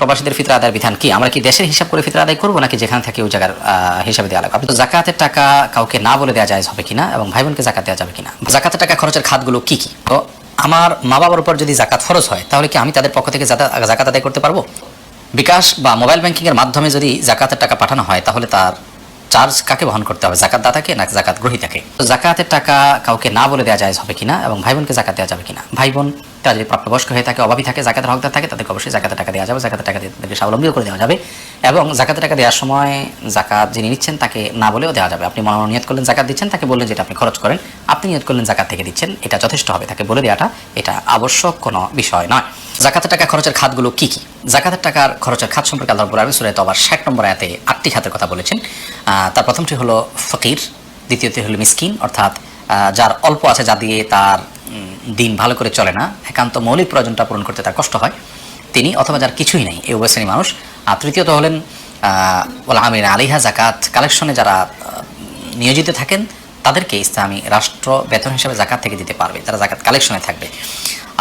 প্রবাসীদের ফিতরা আদায়ের বিধান কি? আমরা কি দেশের হিসাব করে ফিতরা আদায় করব নাকি যেখান থেকে ওই জায়গার হিসাবে দেওয়া লাগবে? জাকাতের টাকা কাউকে না বলে দেওয়া যায় হবে কিনা এবং ভাই বোনকে জাকাত দেওয়া যাবে কিনা? জাকাতের টাকা খরচের খাতগুলো কি কি? তো আমার মা বাবার উপর যদি জাকাত ফরজ হয়, তাহলে কি আমি তাদের পক্ষ থেকে জাকাত আদায় করতে পারব? বিকাশ বা মোবাইল ব্যাংকিং এর মাধ্যমে যদি জাকাতের টাকা পাঠানো হয়, তাহলে তার চার্জ কাকে বহন করতে হবে? জাকাত দাতাকে না জাকাত গ্রহীতাকে? জাকাতের টাকা কাউকে না বলে দেওয়া যায় হবে কিনা এবং ভাই বোনকে জাকাত দেওয়া যাবে কিনা? ভাই বোন তারা যদি প্রাপ্তবয়স্ক হয়ে থাকে, অভাবী থাকে, জাকাতের হকদার থাকে, তাদেরকে অবশ্যই জাকাতের টাকা দেওয়া যাবে, জাকাতের টাকা দিয়ে তাদেরকে স্বাবলম্বীও করে দেওয়া যাবে এবং জাকাতের টাকা দেওয়ার সময় জাকাত যিনি নিচ্ছেন তাকে না বলেও দেওয়া যাবে। আপনি মনে নিয়ত করলেন, জাকাত দিচ্ছেন, তাকে বললেন যেটা আপনি খরচ করেন, আপনি নিয়ত করলেন, জাকাত থেকে দিচ্ছেন, এটা যথেষ্ট হবে, তাকে বলে দেওয়াটা এটা আবশ্যক কোনো বিষয় নয়। জাকাতের টাকা খরচের খাতগুলো কি কি? জাকাতের টাকার খরচের খাত সম্পর্কে আল্লাহ রাবি সুরায় তো আবার ষাট নম্বর আয়াতে আটটি খাতের কথা বলেছেন। তার প্রথমটি হলো ফকির, দ্বিতীয়টি হলো মিসকিন, অর্থাৎ যার অল্প আছে যা দিয়ে তার দিন ভালো করে চলে না। একান্ত মৌলিক প্রয়োজনটা পূরণ করতে তার কষ্ট হয়। তিনি অথবা যার কিছুই নেই এই উভয় শ্রেণি মানুষ। আর তৃতীয়ত হলেন ওলা আমির আলিহা জাকাত কালেকশনে যারা নিয়োজিত থাকেন তাদেরকে ইসলামী রাষ্ট্র বেতন হিসেবে জাকাত থেকে দিতে পারবে। তারা জাকাত কালেকশনে থাকবে।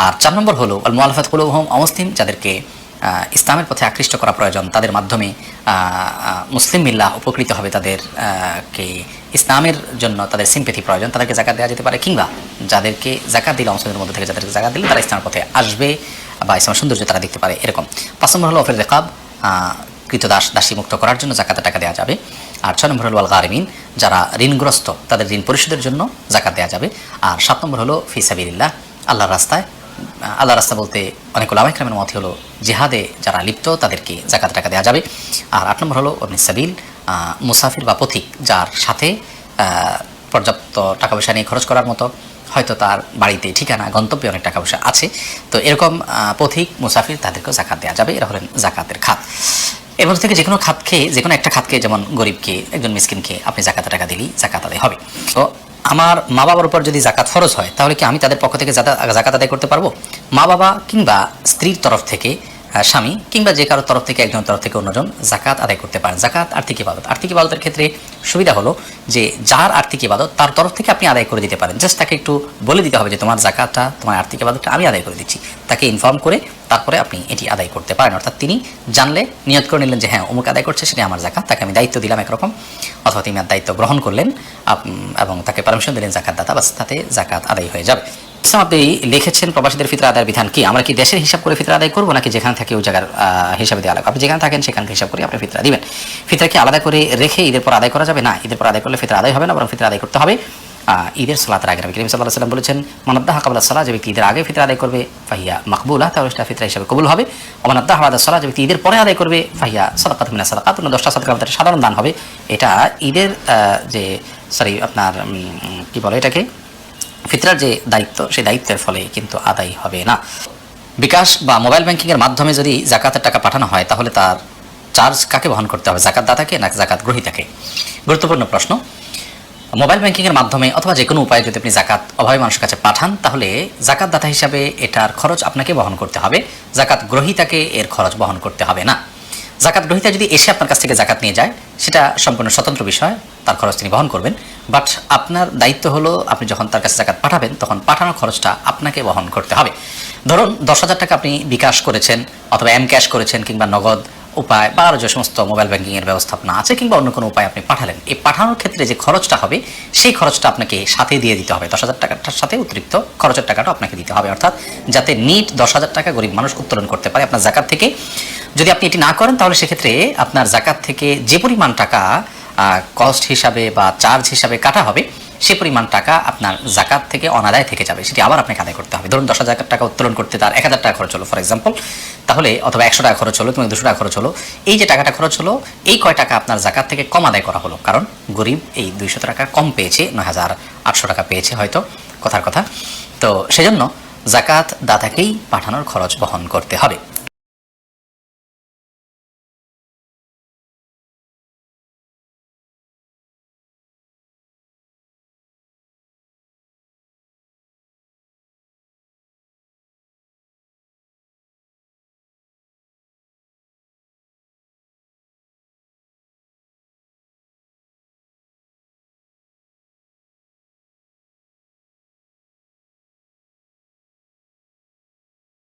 আর চার নম্বর হলো আল মুআলাফাত কুলুব হোম অমুসলিম যাদেরকে ইসলামের পথে আকৃষ্ট করা প্রয়োজন। তাদের মাধ্যমে মুসলিম মিল্লা উপকৃত হবে তাদের আহ, কে ইসলামের জন্য তাদের সিম্পেথি প্রয়োজন, তাদেরকে জাকাত দেওয়া যেতে পারে কিংবা যাদেরকে জাকাত দিলে অমুসলিমদের মধ্যে থেকে যাদেরকে জাকাত দিলে তারা ইসলামের পথে আসবে বা ইসলামের সৌন্দর্য তারা দেখতে পারে এরকম। পাঁচ নম্বর হলো অফের রেকাব কৃতদাস দাসী মুক্ত করার জন্য জাকাতের টাকা দেওয়া যাবে। আর ছয় নম্বর হলো আল গারিমিন, যারা ঋণগ্রস্ত তাদের ঋণ পরিশোধের জন্য জাকাত দেওয়া যাবে। আর সাত নম্বর হলো ফিসাবিল্লাহ আল্লাহর রাস্তায় আহ, আল্লাহর রাস্তা বলতে অনেক ওলামাইকরামের মত হলো জিহাদে যারা লিপ্ত তাদেরকে জাকাত টাকা দেওয়া যাবে। আর আট নম্বর হলো অবনি সাবিল মুসাফির বা পথিক যার সাথে পর্যাপ্ত টাকা পয়সা নিয়ে খরচ করার মতো হয়তো তার বাড়িতে ঠিকানা গন্তব্যে অনেক টাকা পয়সা আছে। তো এরকম পথিক মুসাফির তাদেরকেও জাকাত দেওয়া যাবে এরা হলেন জাকাতের খাত। মধ্যে থেকে যে কোনো খাতকে যে কোনো একটা খাতকে যেমন গরিবকে একজন মিসকিনকে আপনি জাকাত টাকা দিলেই জাকাত আদায় হবে। তো আমার মা বাবার উপর যদি জাকাত ফরজ হয়, তাহলে কি আমি তাদের পক্ষ থেকে জাকাত আদায় করতে পারব? মা বাবা কিংবা স্ত্রীর তরফ থেকে স্বামী কিংবা যে কারোর তরফ থেকে একজন তরফ থেকে অন্যজন জাকাত আদায় করতে পারেন। জাকাত আর্থিক ইবাদত। আর্থিক ইবাদতের ক্ষেত্রে সুবিধা হলো যে যার আর্থিক ইবাদত তার তরফ থেকে আপনি আদায় করে দিতে পারেন। জাস্ট তাকে একটু বলে দিতে হবে যে তোমার জাকাতটা, তোমার আর্থিক ইবাদতটা আমি আদায় করে দিচ্ছি। তাকে ইনফর্ম করে তারপরে আপনি এটি আদায় করতে পারেন। অর্থাৎ তিনি জানলে, নিয়ত করে নিলেন যে হ্যাঁ অমুক আদায় করছে, সেটা আমার জাকাত, তাকে আমি দায়িত্ব দিলাম একরকম। অথবা তিনি দায়িত্ব গ্রহণ করলেন এবং তাকে পারমিশন দিলেন জাকাত দাতা, বাস তাতে জাকাত আদায় হয়ে যাবে। আপনি লিখেছেন প্রবাসীদের ফিতরা আদায়ের বিধান কি? আমরা কি দেশের হিসাব করে ফিতরা আদায় করব নাকি যেখান থেকে ওই জায়গার হিসাবে দেওয়া লাগবে? আপনি যেখানে থাকেন সেখানকে হিসাব করে আপনি ফিতরা দিবেন। ফিতরা কি আলাদা করে রেখে ঈদের পর আদায় করা যাবে? না, ঈদের পর আদায় করলে ফিতরা আদায় হবে না, বরং ফিতরা আদায় করতে হবে। ঈদের সালাতের আগে নবী করিম সাল্লাহ সাল্লাম বলেছেন মানাদ্দাহ কাবলা সালাহ যে ব্যক্তি ঈদের আগে ফিতরা আদায় করবে, ফাহিয়া মাকবুলা, তাহলে সেটা ফিতরা হিসাবে কবুল হবে। অমানাদ্দাহ আলাদা সালাহ যে ব্যক্তি ঈদের পরে আদায় করবে, ফাহিয়া সাদাকাত মিনা সাদাকাত দশটা সাদাকা সাধারণ দান হবে। এটা ঈদের যে সরি আপনার কি বলে এটাকে? ফিতরার যে দায়িত্ব, সেই দায়িত্বের ফলে কিন্তু আদায় হবে না। বিকাশ বা মোবাইল ব্যাংকিংয়ের মাধ্যমে যদি জাকাতের টাকা পাঠানো হয়, তাহলে তার চার্জ কাকে বহন করতে হবে? জাকাত দাতাকে না জাকাত গ্রহীতাকে? গুরুত্বপূর্ণ প্রশ্ন। মোবাইল ব্যাংকিং এর মাধ্যমে অথবা যে কোনো উপায়ে যদি আপনি জাকাত অভাবী মানুষের কাছে পাঠান, তাহলে জাকাত দাতা হিসাবে এটার খরচ আপনাকে বহন করতে হবে। জাকাত গ্রহীতাকে এর খরচ বহন করতে হবে না। জাকাত গ্রহিতা যদি এসে আপনার কাছ থেকে জাকাত নিয়ে যায়, সেটা সম্পূর্ণ স্বতন্ত্র বিষয়, তার খরচ তিনি বহন করবেন। বাট আপনার দায়িত্ব হলো, আপনি যখন তার কাছে জাকাত পাঠাবেন, তখন পাঠানোর খরচটা আপনাকে বহন করতে হবে। ধরুন, দশ হাজার টাকা আপনি বিকাশ করেছেন, অথবা এম ক্যাশ করেছেন কিংবা নগদ উপায় বা আরও যে সমস্ত মোবাইল ব্যাংকিং এর ব্যবস্থাপনা আছে কিংবা অন্য কোনো উপায় আপনি পাঠালেন। এই পাঠানোর ক্ষেত্রে যে খরচটা হবে, সেই খরচটা আপনাকে সাথে দিয়ে দিতে হবে। দশ হাজার টাকাটার সাথে অতিরিক্ত খরচের টাকাটা আপনাকে দিতে হবে। অর্থাৎ যাতে নিট দশ হাজার টাকা গরিব মানুষ উত্তোলন করতে পারে আপনার জাকাত থেকে। যদি আপনি এটি না করেন, তাহলে সেক্ষেত্রে আপনার জাকাত থেকে যে পরিমাণ টাকা কস্ট হিসাবে বা চার্জ হিসাবে কাটা হবে সে পরিমাণ টাকা আপনার জাকাত থেকে অনাদায় থেকে যাবে, সেটি আবার আপনাকে আদায় করতে হবে। ধরুন দশ হাজার টাকা উত্তোলন করতে তার এক হাজার টাকা খরচ হলো ফর এক্সাম্পল তাহলে অথবা একশো টাকা খরচ হলো তুমি দুশো টাকা খরচ হলো, এই যে টাকাটা খরচ হলো, এই কয় টাকা আপনার জাকাত থেকে কম আদায় করা হলো। কারণ গরিব এই দুইশো টাকা কম পেয়েছে, নয় হাজার আটশো টাকা পেয়েছে হয়তো, কথার কথা। তো সেজন্য জাকাত দাতাকেই পাঠানোর খরচ বহন করতে হবে।